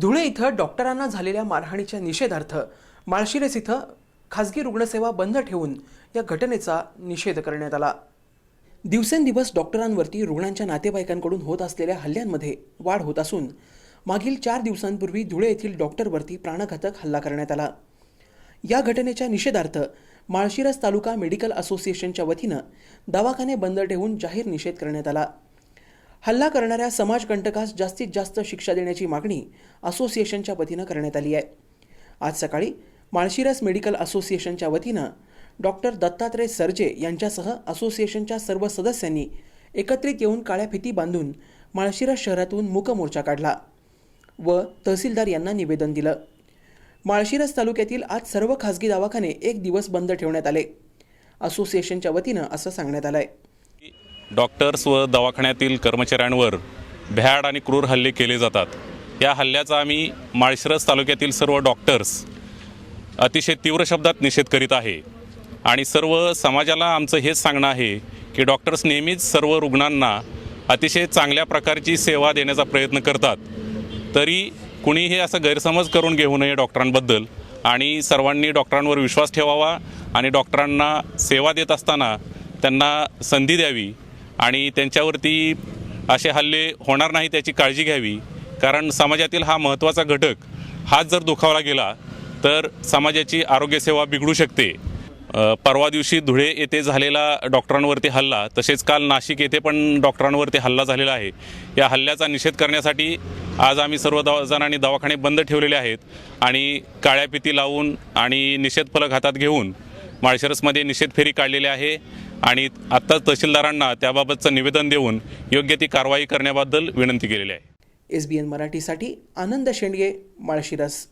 धुळे इथं डॉक्टरांना झालेल्या मारहाणीच्या निषेधार्थ माळशिरस इथं खासगी रुग्णसेवा बंद ठेवून या घटनेचा निषेध करण्यात आला. दिवसेंदिवस डॉक्टरांवरती रुग्णांच्या नातेवाईकांकडून होत असलेल्या हल्ल्यांमध्ये वाढ होत असून मागील चार दिवसांपूर्वी धुळे येथील डॉक्टरवरती प्राणघातक हल्ला करण्यात आला. या घटनेच्या निषेधार्थ माळशिरस तालुका मेडिकल असोसिएशनच्या वतीनं दवाखाने बंद ठेवून जाहीर निषेध करण्यात आला. हल्ला करणाऱ्या समाजकंटकास जास्तीत जास्त शिक्षा देण्याची मागणी असोसिएशनच्या वतीनं करण्यात आली आहे. आज सकाळी माळशिरस मेडिकल असोसिएशनच्या वतीनं डॉक्टर दत्तात्रय सरजे यांच्यासह असोसिएशनच्या सर्व सदस्यांनी एकत्रित येऊन काळ्या फिती बांधून माळशिरस शहरातून मूकमोर्चा काढला व तहसीलदार यांना निवेदन दिलं. माळशिरस तालुक्यातील आज सर्व खासगी दवाखाने एक दिवस बंद ठेवण्यात आले. असोसिएशनच्या वतीनं असं सांगण्यात आलं आहे डॉक्टर्स व दवाखान्यातील कर्मचाऱ्यांवर भ्याड आणि क्रूर हल्ले केले जातात. या हल्ल्याचा आम्ही माळशिरस तालुक्यातील सर्व डॉक्टर्स अतिशय तीव्र शब्दात निषेध करीत आहे. आणि सर्व समाजाला आमचं हेच सांगणं आहे की डॉक्टर्स नेहमीच सर्व रुग्णांना अतिशय चांगल्या प्रकारची सेवा देण्याचा प्रयत्न करतात. तरी कुणीही असं गैरसमज करून घेऊ नये डॉक्टरांबद्दल आणि सर्वांनी डॉक्टरांवर विश्वास ठेवावा आणि डॉक्टरांना सेवा देत असताना त्यांना संधी द्यावी. आणि त्यांच्यावरती असे हल्ले होणार नाही त्याची काळजी घ्यावी. कारण समाजातील हा महत्त्वाचा घटक हाच जर दुखावला गेला तर समाजाची आरोग्यसेवा बिघडू शकते. परवा दिवशी धुळे येथे झालेला डॉक्टरांवरती हल्ला तसेच काल नाशिक येथे पण डॉक्टरांवरती हल्ला झालेला आहे. या हल्ल्याचा निषेध करण्यासाठी आज आम्ही सर्व दवा जणांनी दवाखाने बंद ठेवलेले आहेत आणि काळ्या पिती लावून आणि निषेध फलक हातात घेऊन माळशिरसमध्ये निषेध फेरी काढलेली आहे. आणि आत्ताच तहसीलदारांना त्याबाबतचं निवेदन देऊन योग्य ती कारवाई करण्याबद्दल विनंती केलेली आहे. एस बी एन मराठीसाठी आनंद शेंडगे माळशिरस.